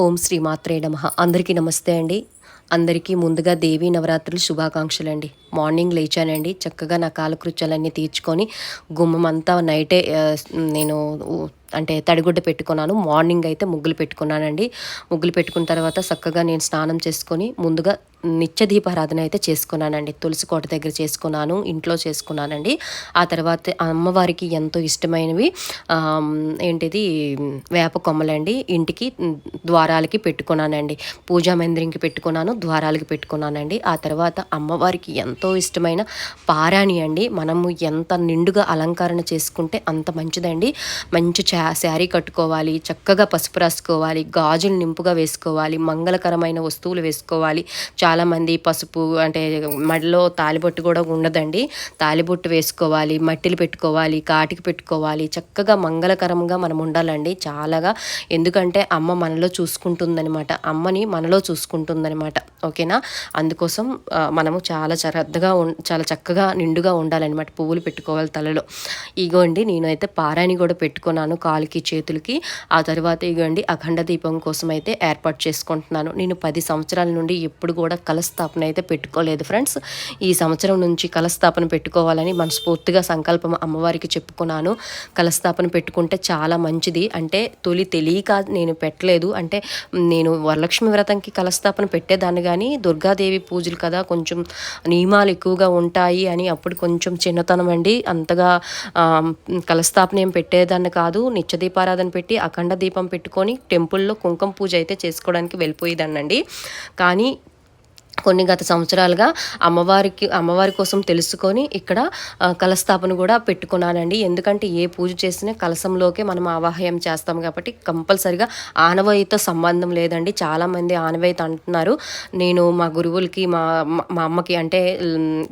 ఓం శ్రీ మాత్రే నమ. అందరికీ నమస్తే అండి. అందరికీ ముందుగా దేవీ నవరాత్రులు శుభాకాంక్షలు అండి మార్నింగ్ లేచానండి. చక్కగా నా కాలకృత్యాలన్నీ తీర్చుకొని గుమ్మం అంతా నైటే నేను అంటే తడిగుడ్డ పెట్టుకున్నాను. మార్నింగ్ అయితే ముగ్గులు పెట్టుకున్నానండి. ముగ్గులు పెట్టుకున్న తర్వాత చక్కగా నేను స్నానం చేసుకొని ముందుగా నిత్య దీపారాధన అయితే చేసుకున్నానండి. తులసి కోట దగ్గర చేసుకున్నాను ఇంట్లో చేసుకున్నానండి. ఆ తర్వాత అమ్మవారికి ఎంతో ఇష్టమైనవి ఏంటిది వేప కొమ్మలండి. ఇంటికి ద్వారాలకి పెట్టుకున్నానండి. పూజా మందిరంకి పెట్టుకున్నాను ద్వారాలకి పెట్టుకున్నానండి. ఆ తర్వాత అమ్మవారికి ఎంతో ఇష్టమైన పారాణి అండి. మనము ఎంత నిండుగా అలంకరణ చేసుకుంటే అంత మంచిదండి. మంచి శారీ కట్టుకోవాలి చక్కగా పసుపు రాసుకోవాలి గాజులు నింపుగా వేసుకోవాలి మంగళకరమైన వస్తువులు వేసుకోవాలి చాలామంది పసుపు అంటే మడిలో తాలిబొట్టు కూడా ఉండదండి. తాలిబొట్టు వేసుకోవాలి మట్టిలు పెట్టుకోవాలి కాటికి పెట్టుకోవాలి. చక్కగా మంగళకరంగా మనం ఉండాలండి. చాలాగా ఎందుకంటే అమ్మ మనలో చూసుకుంటుందనమాట అమ్మని మనలో చూసుకుంటుందనమాట ఓకేనా? అందుకోసం మనము చాలా శ్రద్ధగా ఉం చాలా చక్కగా నిండుగా ఉండాలన్నమాట. పువ్వులు పెట్టుకోవాలి తలలో. ఇగోండి నేనైతే పారాని కూడా పెట్టుకున్నాను కాలుకి చేతులకి. ఆ తర్వాత ఇగోండి అఖండ దీపం కోసం అయితే ఏర్పాటు చేసుకుంటున్నాను. నేను పది సంవత్సరాల నుండి ఎప్పుడు కూడా కలస్థాపన అయితే పెట్టుకోలేదు ఫ్రెండ్స్. ఈ సంవత్సరం నుంచి కలస్థాపన పెట్టుకోవాలని మనస్ఫూర్తిగా సంకల్పం అమ్మవారికి చెప్పుకున్నాను. కలస్థాపన పెట్టుకుంటే చాలా మంచిది. అంటే తొలి తెలియక నేను పెట్టలేదు. అంటే నేను వరలక్ష్మి వ్రతంకి కలస్థాపన పెట్టేదాన్ని కానీ దుర్గాదేవి పూజలు కదా కొంచెం నియమాలు ఎక్కువగా ఉంటాయి అని అప్పుడు కొంచెం చిన్నతనం అండి. అంతగా కలస్థాపన ఏం పెట్టేదాన్ని కాదు. నిత్యదీపారాధన పెట్టి అఖండ దీపం పెట్టుకొని టెంపుల్లో కుంకుమ పూజ అయితే చేసుకోవడానికి వెళ్ళిపోయేదాన్నండి. కానీ కొన్ని గత సంవత్సరాలుగా అమ్మవారికి అమ్మవారి కోసం తెలుసుకొని ఇక్కడ కలస్థాపన కూడా పెట్టుకున్నానండి. ఎందుకంటే ఏ పూజ చేసినా కలసంలోకే మనం ఆవాహయం చేస్తాం కాబట్టి కంపల్సరిగా ఆనవాయితో సంబంధం లేదండి. చాలామంది ఆనవాయిత అంటున్నారు. నేను మా గురువులకి మా మా- మా అమ్మకి అంటే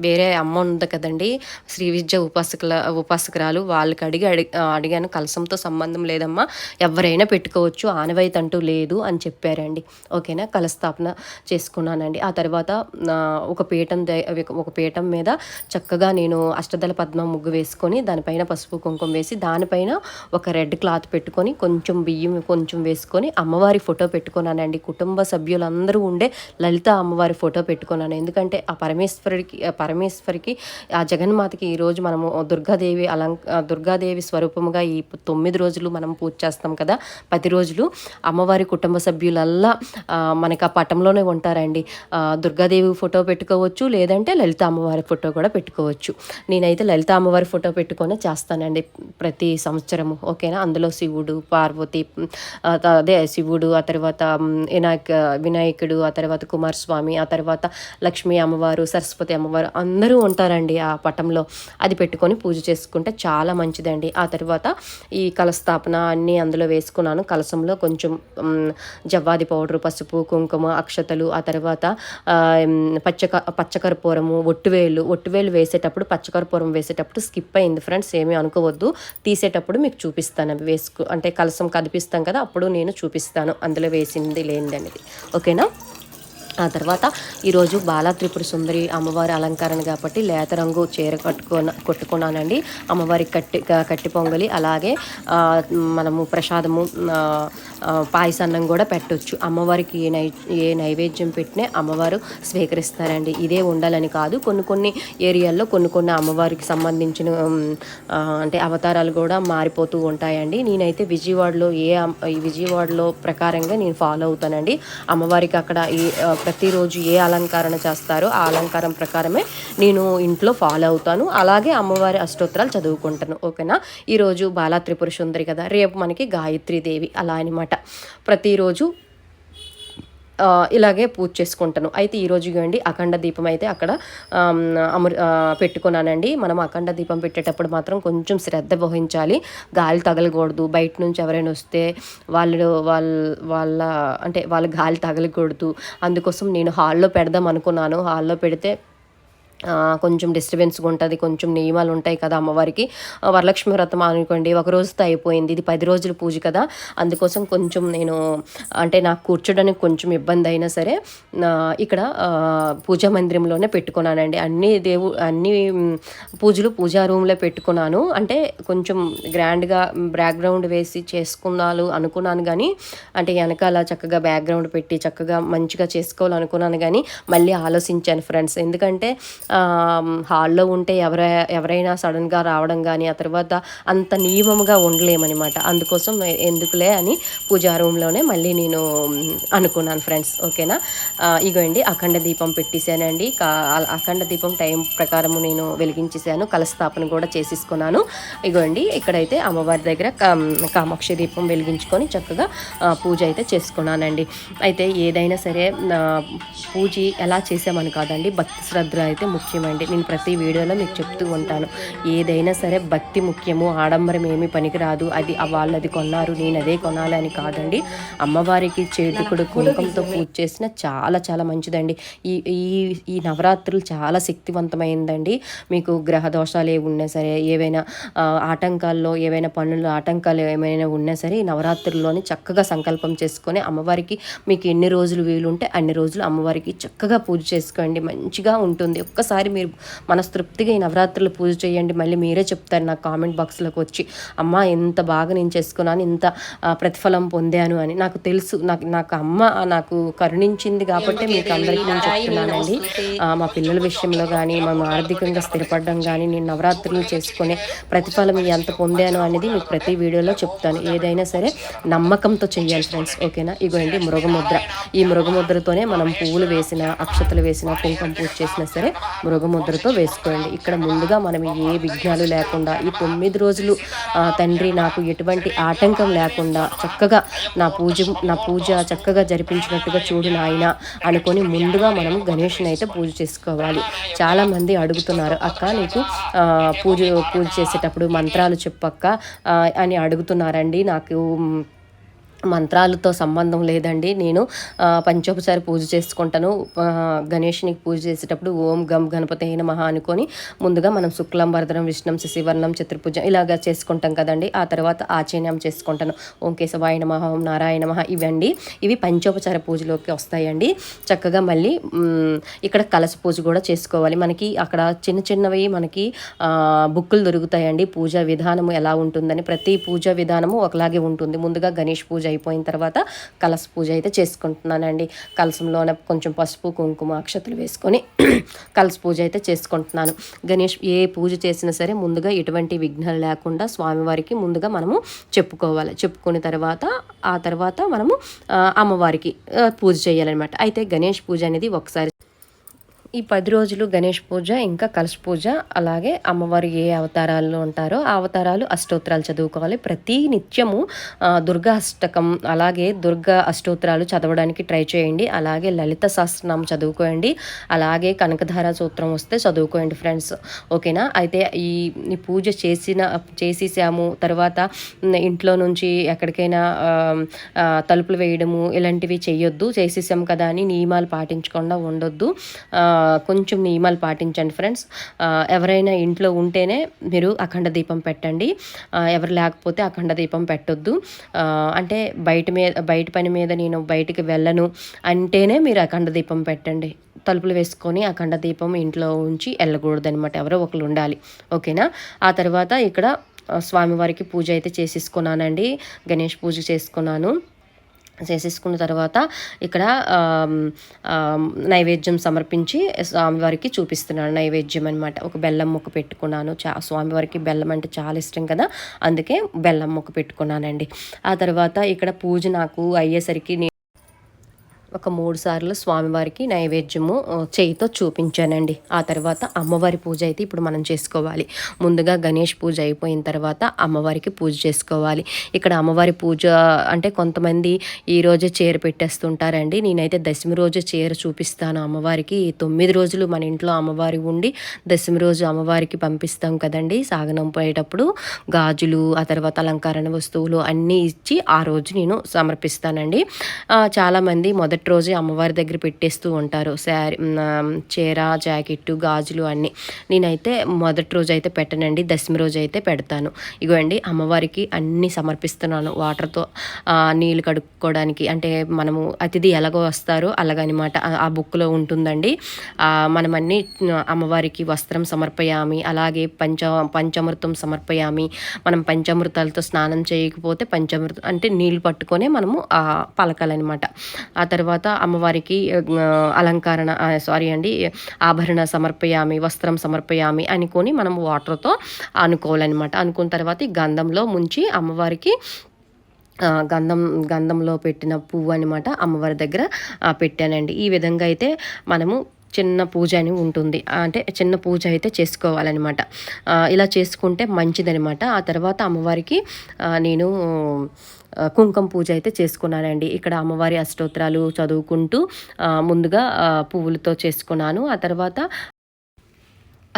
వేరే అమ్మ ఉంది కదండి శ్రీ విద్య ఉపాసకుల ఉపాసకురాలు వాళ్ళకి అడిగి అడి అడిగాను కలసంతో సంబంధం లేదమ్మా ఎవరైనా పెట్టుకోవచ్చు ఆనవాయిత అంటూ లేదు అని చెప్పారండి. ఓకేనా? కలస్థాపన చేసుకున్నానండి. ఆ తర్వాత తర్వాత ఒక పీఠం ఒక పీఠం మీద చక్కగా నేను అష్టదళ పద్మ ముగ్గు వేసుకొని దానిపైన పసుపు కుంకుమ వేసి దానిపైన ఒక రెడ్ క్లాత్ పెట్టుకొని కొంచెం బియ్యం కొంచెం వేసుకొని అమ్మవారి ఫోటో పెట్టుకున్నానండి. కుటుంబ సభ్యులందరూ ఉండే లలిత అమ్మవారి ఫోటో పెట్టుకున్నాను. ఎందుకంటే ఆ పరమేశ్వరికి పరమేశ్వరికి ఆ జగన్మాతకి ఈరోజు మనము దుర్గాదేవి అలంక దుర్గాదేవి స్వరూపముగా ఈ తొమ్మిది రోజులు మనం పూజ చేస్తాం కదా పది రోజులు అమ్మవారి కుటుంబ సభ్యులల్లా మనకి ఆ పటంలోనే ఉంటారండి. ఆ, దుర్గాదేవి ఫోటో పెట్టుకోవచ్చు లేదంటే లలిత అమ్మవారి ఫోటో కూడా పెట్టుకోవచ్చు. నేనైతే లలిత అమ్మవారి ఫోటో పెట్టుకొని చేస్తానండి ప్రతి సంవత్సరము ఓకేనా? అందులో శివుడు పార్వతి అదే శివుడు ఆ తర్వాత వినాయక వినాయకుడు ఆ తర్వాత కుమారస్వామి ఆ తర్వాత లక్ష్మీ అమ్మవారు సరస్వతి అమ్మవారు అందరూ ఉంటారండి ఆ పటంలో. అది పెట్టుకొని పూజ చేసుకుంటే చాలా మంచిదండి. ఆ తర్వాత ఈ కలస్థాపన అన్నీ అందులో వేసుకున్నాను. కలసంలో కొంచెం జవ్వాది పౌడరు పసుపు కుంకుమ అక్షతలు ఆ తర్వాత పచ్చక పచ్చకర్పూరము ఒట్టువేలు ఒట్టువేలు వేసేటప్పుడు పచ్చకర్పూరం వేసేటప్పుడు స్కిప్ అయింది ఫ్రెండ్స్ ఏమీ అనుకోవద్దు. తీసేటప్పుడు మీకు చూపిస్తాను అవి వేసుకు అంటే కలసం కదిపిస్తాం కదా అప్పుడు నేను చూపిస్తాను అందులో వేసింది లేనిది అనేది. ఓకేనా ఆ తర్వాత ఈరోజు బాలా త్రిపుర సుందరి అమ్మవారి అలంకరణ కాబట్టి లేత రంగు చీర కట్టుకున్న కొట్టుకున్నానండి. అమ్మవారికి కట్టి కట్టి పొంగలి అలాగే మనము ప్రసాదము ఆ, పాయసాన్నం కూడా పెట్టొచ్చు. అమ్మవారికి ఏ నై ఏ నైవేద్యం పెట్టినా అమ్మవారు స్వీకరిస్తారండి. ఇదే ఉండాలని కాదు. కొన్ని కొన్ని ఏరియాల్లో కొన్ని కొన్ని అమ్మవారికి సంబంధించిన అంటే అవతారాలు కూడా మారిపోతూ ఉంటాయండి. నేనైతే విజయవాడలో ఏ అమ్- ఈ విజయవాడలో ప్రకారంగా నేను ఫాలో అవుతానండి. అమ్మవారికి అక్కడ ఈ ప్రతిరోజు ఏ అలంకరణ చేస్తారో ఆ అలంకారం ప్రకారమే నేను ఇంట్లో ఫాలో అవుతాను. అలాగే అమ్మవారి అష్టోత్తరాలు చదువుకుంటాను. ఓకేనా? ఈరోజు బాలా త్రిపుర సుందరి కదా. రేపు మనకి గాయత్రి దేవి. అలా అనమాట ప్రతిరోజు ఇలాగే పూజ చేసుకుంటాను. అయితే ఈరోజు ఇవ్వండి అఖండ దీపం అయితే అక్కడ అమరు పెట్టుకున్నానండి. మనం అఖండ దీపం పెట్టేటప్పుడు మాత్రం కొంచెం శ్రద్ధ వహించాలి. గాలి తగలకూడదు. బయట నుంచి ఎవరైనా వస్తే వాళ్ళు వాళ్ళ వాళ్ళ అంటే వాళ్ళ గాలి తగలకూడదు. అందుకోసం నేను హాల్లో పెడదాం అనుకున్నాను. హాల్లో పెడితే కొంచెం డిస్టర్బెన్స్గా ఉంటుంది కొంచెం నియమాలు ఉంటాయి కదా అమ్మవారికి. వరలక్ష్మి వ్రతం అనుకోండి ఒక రోజుతో అయిపోయింది ఇది పది రోజుల పూజ కదా. అందుకోసం కొంచెం నేను అంటే నాకు కూర్చోడానికి కొంచెం ఇబ్బంది అయినా సరే ఇక్కడ పూజా మందిరంలోనే పెట్టుకున్నానండి. అన్ని దేవు అన్ని పూజలు పూజా రూమ్లో పెట్టుకున్నాను. అంటే కొంచెం గ్రాండ్గా బ్యాక్గ్రౌండ్ వేసి చేసుకున్నాను అనుకున్నాను కానీ అంటే వెనకాల చక్కగా బ్యాక్గ్రౌండ్ పెట్టి చక్కగా మంచిగా చేసుకోవాలనుకున్నాను కానీ మళ్ళీ ఆలోచించాను ఫ్రెండ్స్ ఎందుకంటే హాల్లో ఉంటే ఎవరై ఎవరైనా సడన్గా రావడం కానీ ఆ తర్వాత అంత నియమంగా ఉండలేమనమాట అందుకోసం ఎందుకులే అని పూజా రూమ్లోనే మళ్ళీ నేను అనుకున్నాను ఫ్రెండ్స్ ఓకేనా? ఇగోండి అఖండ దీపం పెట్టేశానండి. అఖండ దీపం టైం ప్రకారము నేను వెలిగించేసాను కలస్థాపన కూడా చేసేసుకున్నాను. ఇగోండి ఇక్కడైతే అమ్మవారి దగ్గర కా- కామాక్షి దీపం వెలిగించుకొని చక్కగా పూజ అయితే చేసుకున్నానండి. అయితే ఏదైనా సరే పూజ ఎలా చేసామని కాదండి భక్తి శ్రద్ధ అయితే ముఖ్యమండి. నేను ప్రతి వీడియోలో మీకు చెప్తూ ఉంటాను. ఏదైనా సరే భక్తి ముఖ్యము ఆడంబరం ఏమీ పనికిరాదు. అది వాళ్ళు అది కొన్నారు నేను అదే కొనాలి అని కాదండి. అమ్మవారికి చేతుకుడు కుంకుమతో పూజ చేసిన చాలా చాలా మంచిదండి. ఈ ఈ ఈ నవరాత్రులు చాలా శక్తివంతమైందండి. మీకు గ్రహ దోషాలు ఏ ఉన్నా సరే ఏవైనా ఆటంకాల్లో ఏవైనా పనులు ఆటంకాలు ఏమైనా ఉన్నా సరే ఈ నవరాత్రుల్లోని చక్కగా సంకల్పం చేసుకొని అమ్మవారికి మీకు ఎన్ని రోజులు వీలుంటే అన్ని రోజులు అమ్మవారికి చక్కగా పూజ చేసుకోండి. మంచిగా ఉంటుంది. ఒక్కసారి మీరు మనస్తృప్తిగా ఈ నవరాత్రులు పూజ చేయండి. మళ్ళీ మీరే చెప్తారు నాకు కామెంట్ బాక్స్లోకి వచ్చి అమ్మ ఎంత బాగా నేను చేసుకున్నాను ఇంత ప్రతిఫలం పొందాను అని. నాకు తెలుసు నాకు నాకు అమ్మ నాకు కరుణించింది కాబట్టి మీకు అందరికీ నేను చెప్తున్నానండి. మా పిల్లల విషయంలో కానీ మేము ఆర్థికంగా స్థిరపడడం కానీ నేను నవరాత్రులు చేసుకునే ప్రతిఫలం ఎంత పొందాను అనేది మీకు ప్రతి వీడియోలో చెప్తాను. ఏదైనా సరే నమ్మకంతో చేయాలి ఫ్రెండ్స్ ఓకేనా? ఇగోండి మృగముద్ర. ఈ మృగముద్రతోనే మనం పువ్వులు వేసిన అక్షతలు వేసిన కుంకుమ పూజ చేసినా సరే మృగముద్రతో వేసుకోండి. ఇక్కడ ముందుగా మనం ఏ విఘ్నాలు లేకుండా ఈ తొమ్మిది రోజులు ఆ, తండ్రి నాకు ఎటువంటి ఆటంకం లేకుండా చక్కగా నా పూజ నా పూజ చక్కగా జరిపించినట్టుగా చూడు నాయన అనుకొని ముందుగా మనం గణేష్ని అయితే పూజ చేసుకోవాలి. చాలామంది అడుగుతున్నారు అక్క నీకు పూజ పూజ చేసేటప్పుడు మంత్రాలు చెప్పక్క? అని అడుగుతున్నారండి. నాకు మంత్రాలతో సంబంధం లేదండి. నేను ఆ, పంచోపచారి పూజ చేసుకుంటాను. గణేష్నికి గణేషునికి పూజ చేసేటప్పుడు ఓం గం గణపతి అయిన మహా అనుకొని ముందుగా మనం శుక్లం వరదనం విష్ణం శశివర్ణం చతుర్భుజం ఇలాగా చేసుకుంటాం కదండి. ఆ తర్వాత ఆచరణం చేసుకుంటాను. ఓం కేశవాయ నమః ఓం నారాయణ మహ ఇవండి. ఇవి పంచోపచార పూజలోకి వస్తాయండి. చక్కగా మళ్ళీ ఇక్కడ కలస పూజ కూడా చేసుకోవాలి. మనకి అక్కడ చిన్న చిన్నవి మనకి బుక్కులు దొరుకుతాయండి. పూజ విధానము ఎలా ఉంటుందని ప్రతి పూజ విధానము ఒకలాగే ఉంటుంది. ముందుగా గణేష్ పూజ అయిపోయిన తర్వాత కలస పూజ అయితే చేసుకుంటున్నానండి. కలసంలోనే కొంచెం పసుపు కుంకుమ అక్షతలు వేసుకొని కలస పూజ అయితే చేసుకుంటున్నాను. గణేష్ ఏ పూజ చేసినా సరే ముందుగా ఎటువంటి విఘ్నాలు లేకుండా స్వామివారికి ముందుగా మనము చెప్పుకోవాలి. చెప్పుకున్న తర్వాత ఆ తర్వాత మనము అమ్మవారికి పూజ చేయాలన్నమాట. అయితే గణేష్ పూజ అనేది ఒకసారి ఈ పది రోజులు గణేష్ పూజ ఇంకా కలశ పూజ అలాగే అమ్మవారు ఏ అవతారాలు ఉంటారో ఆ అవతారాలు అష్టోత్తరాలు చదువుకోవాలి. ప్రతి నిత్యము దుర్గా అష్టకం అలాగే దుర్గా అష్టోత్తరాలు చదవడానికి ట్రై చేయండి. అలాగే లలిత సహస్రనామం చదువుకోండి అలాగే కనకధార సూత్రం వస్తే చదువుకోండి ఫ్రెండ్స్. ఓకేనా? అయితే ఈ పూజ చేసిన చేసేసాము. తర్వాత ఇంట్లో నుంచి ఎక్కడికైనా తలుపులు వేయడము ఇలాంటివి చేయొద్దు చేసేసాం కదా అని నియమాలు పాటించకుండా ఉండొద్దు. ఆ, కొంచెం నియమాలు పాటించండి ఫ్రెండ్స్. ఎవరైనా ఇంట్లో ఉంటేనే మీరు అఖండ దీపం పెట్టండి. ఎవరు లేకపోతే అఖండ దీపం పెట్టొద్దు. అంటే బయట మీద బయట పని మీద నేను బయటికి వెళ్ళను అంటేనే మీరు అఖండ దీపం పెట్టండి. తలుపులు వేసుకొని అఖండ దీపం ఇంట్లో ఉంచి వెళ్ళకూడదు అనమాట ఎవరో ఒకరు ఉండాలి. ఓకేనా? ఆ తర్వాత ఇక్కడ స్వామివారికి పూజ అయితే చేసేసుకున్నానండి. గణేష్ పూజ చేసుకున్నాను. చేసేసుకున్న తర్వాత ఇక్కడ నైవేద్యం సమర్పించి స్వామివారికి చూపిస్తున్నాను. నైవేద్యం అనమాట ఒక బెల్లం ముక్క పెట్టుకున్నాను. చా స్వామివారికి బెల్లం అంటే చాలా ఇష్టం కదా. అందుకే బెల్లం ముక్క పెట్టుకున్నానండి. ఆ తర్వాత ఇక్కడ పూజ నాకు అయ్యేసరికి ఒక మూడు సార్లు స్వామివారికి నైవేద్యము చేయితో చూపించానండి. ఆ తర్వాత అమ్మవారి పూజ అయితే ఇప్పుడు మనం చేసుకోవాలి. ముందుగా గణేష్ పూజ అయిపోయిన తర్వాత అమ్మవారికి పూజ చేసుకోవాలి. ఇక్కడ అమ్మవారి పూజ అంటే కొంతమంది ఈ రోజే చీర పెట్టేస్తుంటారండి. నేనైతే దశమి రోజు చీర చూపిస్తాను అమ్మవారికి. తొమ్మిది రోజులు మన ఇంట్లో అమ్మవారి ఉండి దశమి రోజు అమ్మవారికి పంపిస్తాం కదండి. సాగనంపేటప్పుడు గాజులు ఆ తర్వాత అలంకరణ వస్తువులు అన్నీ ఇచ్చి ఆ రోజు నేను సమర్పిస్తానండి. చాలామంది మొదటి మొదటి రోజు అమ్మవారి దగ్గర పెట్టేస్తూ ఉంటారు. శారీ చీర జాకెట్టు గాజులు అన్నీ. నేనైతే మొదటి రోజు అయితే పెట్టనండి. దశమి రోజు అయితే పెడతాను. ఇగోండి అమ్మవారికి అన్నీ సమర్పిస్తున్నాను. వాటర్తో నీళ్ళు కడుక్కోవడానికి. అంటే మనము అతిథి ఎలాగో వస్తారో అలాగనమాట. ఆ బుక్లో ఉంటుందండి. మనమన్నీ అమ్మవారికి వస్త్రం సమర్పయామి. అలాగే పంచ పంచామృతం సమర్పయామి. మనం పంచామృతాలతో స్నానం చేయకపోతే పంచామృతం అంటే నీళ్ళు పట్టుకొనే మనము పలకాలన్నమాట ఆ తర్వాత తర్వాత అమ్మవారికి అలంకరణ సారీ అండి ఆభరణ సమర్పయామి వస్త్రం సమర్పయామి అనుకొని మనం వాటర్తో అనుకోవాలన్నమాట. అనుకున్న తర్వాత ఈ గంధంలో ముంచి అమ్మవారికి గంధం గంధంలో పెట్టిన పువ్వు అనమాట అమ్మవారి దగ్గర పెట్టానండి. ఈ విధంగా అయితే మనము చిన్న పూజ అని ఉంటుంది. అంటే చిన్న పూజ అయితే చేసుకోవాలన్నమాట. ఇలా చేసుకుంటే మంచిదనమాట ఆ తర్వాత అమ్మవారికి నేను కుంకుమ పూజ అయితే చేసుకున్నానండి. ఇక్కడ అమ్మవారి అష్టోత్తరాలు చదువుకుంటూ ముందుగా పువ్వులతో చేసుకున్నాను. ఆ తర్వాత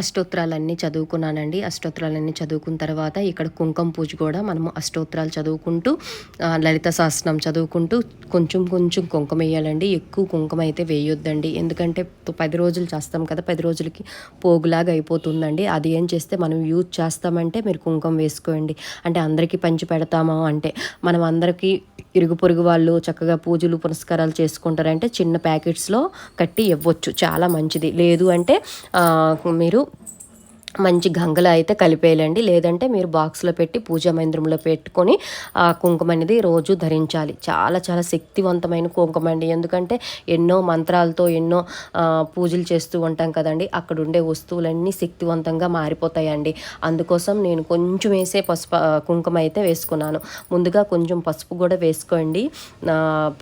అష్టోత్తరాలన్నీ చదువుకున్నానండి. అష్టోత్తరాలన్నీ చదువుకున్న తర్వాత ఇక్కడ కుంకుమ పూజ కూడా మనము అష్టోత్తరాలు చదువుకుంటూ లలిత శాస్త్రం చదువుకుంటూ కొంచెం కొంచెం కుంకుమ వేయాలండి. ఎక్కువ కుంకుమ అయితే వేయొద్దండి. ఎందుకంటే పది రోజులు చేస్తాం కదా పది రోజులకి పోగులాగా అయిపోతుందండి. అది ఏం చేస్తే మనం యూజ్ చేస్తామంటే మీరు కుంకుమ వేసుకోండి. అంటే అందరికీ పంచి పెడతామా అంటే మనం అందరికీ ఇరుగు పొరుగు వాళ్ళు చక్కగా పూజలు పునస్కారాలు చేసుకుంటారంటే చిన్న ప్యాకెట్స్లో కట్టి ఇవ్వచ్చు. చాలా మంచిది. లేదు అంటే మీరు మంచి గంగలో అయితే కలిపేయాలండి. లేదంటే మీరు బాక్స్లో పెట్టి పూజా మందిరంలో పెట్టుకొని ఆ కుంకుమ అనేది రోజు ధరించాలి. చాలా చాలా శక్తివంతమైన కుంకుమ అండి. ఎందుకంటే ఎన్నో మంత్రాలతో ఎన్నో పూజలు చేస్తూ ఉంటాం కదండి. అక్కడ ఉండే వస్తువులన్నీ శక్తివంతంగా మారిపోతాయండి. అందుకోసం నేను కొంచెం వేసే పసుపు కుంకుమ అయితే వేసుకున్నాను. ముందుగా కొంచెం పసుపు కూడా వేసుకోండి.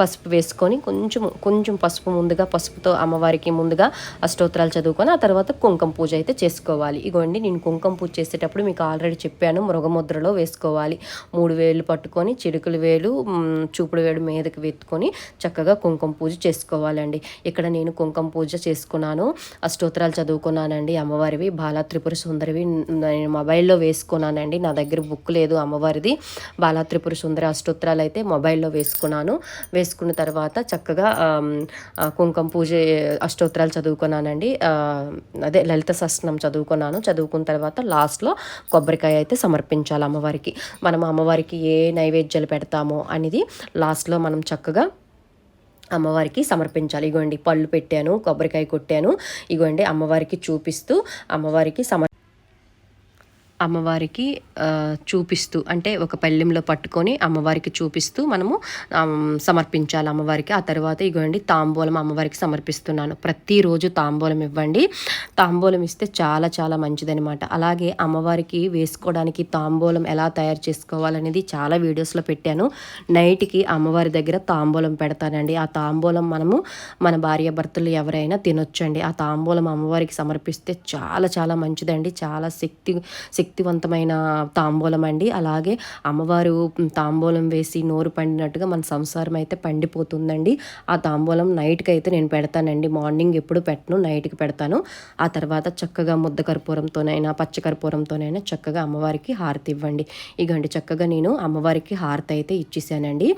పసుపు వేసుకొని కొంచెం కొంచెం పసుపు ముందుగా పసుపుతో అమ్మవారికి ముందుగా అష్టోత్తరాలు చదువుకొని ఆ తర్వాత కుంకుమ పూజ అయితే చేసుకోవాలి. ఇగో ఇదిగోండి నేను కుంకుమ పూజ చేసేటప్పుడు మీకు ఆల్రెడీ చెప్పాను మృగముద్రలో వేసుకోవాలి. మూడు వేలు పట్టుకొని చిరుకుల వేలు చూపుడు వేలు మీదకి వెత్తుకొని చక్కగా కుంకుమ పూజ చేసుకోవాలండి. ఇక్కడ నేను కుంకుమ పూజ చేసుకున్నాను. అష్టోత్తరాలు చదువుకున్నానండి అమ్మవారివి. బాలా త్రిపుర సుందరివి. నేను మొబైల్లో వేసుకున్నానండి. నా దగ్గర బుక్ లేదు అమ్మవారిది. బాలా త్రిపుర సుందరి అష్టోత్తరాలు అయితే మొబైల్లో వేసుకున్నాను. వేసుకున్న తర్వాత చక్కగా కుంకుమ పూజ అష్టోత్తరాలు చదువుకున్నానండి. అదే లలిత సస్నం చదువుకున్నాను. చదువుకున్న తర్వాత లాస్ట్లో కొబ్బరికాయ అయితే సమర్పించాలి అమ్మవారికి. మనం అమ్మవారికి ఏ నైవేద్యాలు పెడతామో అనేది లాస్ట్లో మనం చక్కగా అమ్మవారికి సమర్పించాలి. ఇగోండి పళ్ళు పెట్టాను కొబ్బరికాయ కొట్టాను. ఇగోండి అమ్మవారికి చూపిస్తూ అమ్మవారికి సమర్ అమ్మవారికి చూపిస్తూ అంటే ఒక పళ్ళెంలో పట్టుకొని అమ్మవారికి చూపిస్తూ మనము సమర్పించాలి అమ్మవారికి. ఆ తర్వాత ఇగోండి తాంబూలం అమ్మవారికి సమర్పిస్తున్నాను. ప్రతిరోజు తాంబూలం ఇవ్వండి. తాంబూలం ఇస్తే చాలా చాలా మంచిదనమాట అలాగే అమ్మవారికి వేసుకోవడానికి తాంబూలం ఎలా తయారు చేసుకోవాలనేది చాలా వీడియోస్లో పెట్టాను. నైట్కి అమ్మవారి దగ్గర తాంబూలం పెడతానండి. ఆ తాంబూలం మనము మన భార్య భర్తలు ఎవరైనా తినొచ్చండి. ఆ తాంబూలం అమ్మవారికి సమర్పిస్తే చాలా చాలా మంచిదండి. చాలా శక్తి శక్తివంతమైన తాంబూలం అండి. అలాగే అమ్మవారు తాంబూలం వేసి నోరు పండినట్టుగా మన సంసారం అయితే పండిపోతుందండి. ఆ తాంబూలం నైట్కి అయితే నేను పెడతానండి. మార్నింగ్ ఎప్పుడు పెట్టను నైట్కి పెడతాను. ఆ తర్వాత చక్కగా ముద్ద కర్పూరంతోనైనా పచ్చ కర్పూరంతోనైనా చక్కగా అమ్మవారికి హారతి ఇవ్వండి. ఇగండి చక్కగా నేను అమ్మవారికి హారతి అయితే ఇచ్చేసానండి.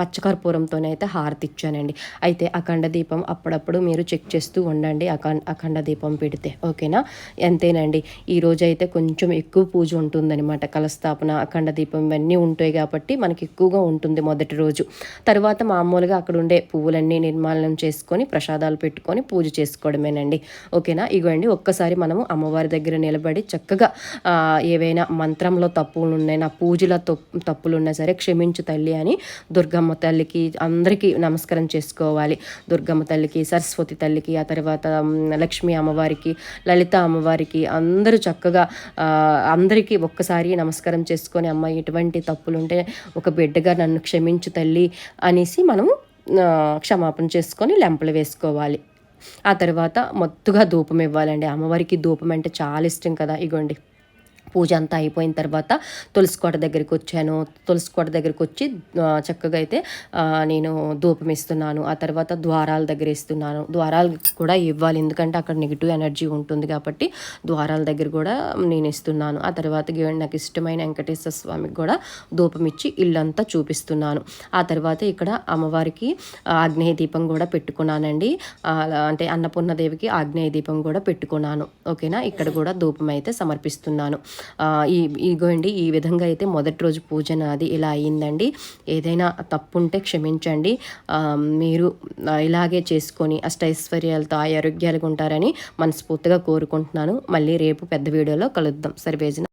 పచ్చకర్పూరంతోనైతే హారతి ఇచ్చానండి. అయితే అఖండ దీపం అప్పుడప్పుడు మీరు చెక్ చేస్తూ ఉండండి. అఖండ అఖండ దీపం పెడితే. ఓకేనా? ఎంతేనండి? ఈరోజు అయితే కొంచెం కొంచెం ఎక్కువ పూజ ఉంటుందన్నమాట. కలస్థాపన అఖండ దీపం ఇవన్నీ ఉంటాయి కాబట్టి మనకి ఎక్కువగా ఉంటుంది మొదటి రోజు. తర్వాత మామూలుగా అక్కడ ఉండే పువ్వులన్నీ నిర్మాలనం చేసుకొని ప్రసాదాలు పెట్టుకొని పూజ చేసుకోవడమేనండి. ఓకేనా? ఇగోండి ఒక్కసారి మనము అమ్మవారి దగ్గర నిలబడి చక్కగా ఏవైనా మంత్రంలో తప్పులు ఉన్నాయి నా పూజల తప్పులు ఉన్నా సరే క్షమించు తల్లి అని దుర్గమ్మ తల్లికి అందరికీ నమస్కారం చేసుకోవాలి. దుర్గమ్మ తల్లికి సరస్వతి తల్లికి ఆ తర్వాత లక్ష్మీ అమ్మవారికి లలిత అమ్మవారికి అందరూ చక్కగా అందరికీ ఒక్కసారి నమస్కారం చేసుకొని అమ్మ ఎటువంటి తప్పులుంటే ఒక బిడ్డగా నన్ను క్షమించు తల్లి అనేసి మనము క్షమాపణ చేసుకొని లెంపలు వేసుకోవాలి. ఆ తర్వాత మొత్తుగా ధూపం ఇవ్వాలండి. అమ్మవారికి ధూపం అంటే చాలా ఇష్టం కదా ఇగోండి. పూజ అంతా అయిపోయిన తర్వాత తులసి కోట దగ్గరికి వచ్చాను. తులసి కోట దగ్గరికి వచ్చి చక్కగా అయితే నేను ధూపం ఇస్తున్నాను ఆ తర్వాత ద్వారాల దగ్గర ఇస్తున్నాను ద్వారాలు కూడా ఇవ్వాలి. ఎందుకంటే అక్కడ నెగిటివ్ ఎనర్జీ ఉంటుంది కాబట్టి ద్వారాల దగ్గర కూడా నేను ఇస్తున్నాను ఆ తర్వాత నాకు ఇష్టమైన వెంకటేశ్వర స్వామికి కూడా ధూపం ఇచ్చి ఇల్లంతా చూపిస్తున్నాను. ఆ తర్వాత ఇక్కడ అమ్మవారికి ఆగ్నేయ దీపం కూడా పెట్టుకున్నానండి. అంటే అన్నపూర్ణ అంటే అన్నపూర్ణదేవికి ఆగ్నేయ దీపం కూడా పెట్టుకున్నాను. ఓకేనా? ఇక్కడ కూడా ధూపం అయితే సమర్పిస్తున్నాను. ఈ ఇగోండి ఈ విధంగా అయితే మొదటి రోజు పూజ నాది ఇలా అయ్యిందండి. ఏదైనా తప్పు ఉంటే క్షమించండి మీరు ఇలాగే చేసుకొని అష్టైశ్వర్యాలతో ఆరోగ్యాలుగా ఉంటారని మనస్ఫూర్తిగా కోరుకుంటున్నాను. మళ్ళీ రేపు పెద్ద వీడియోలో కలుద్దాం. సరివేజన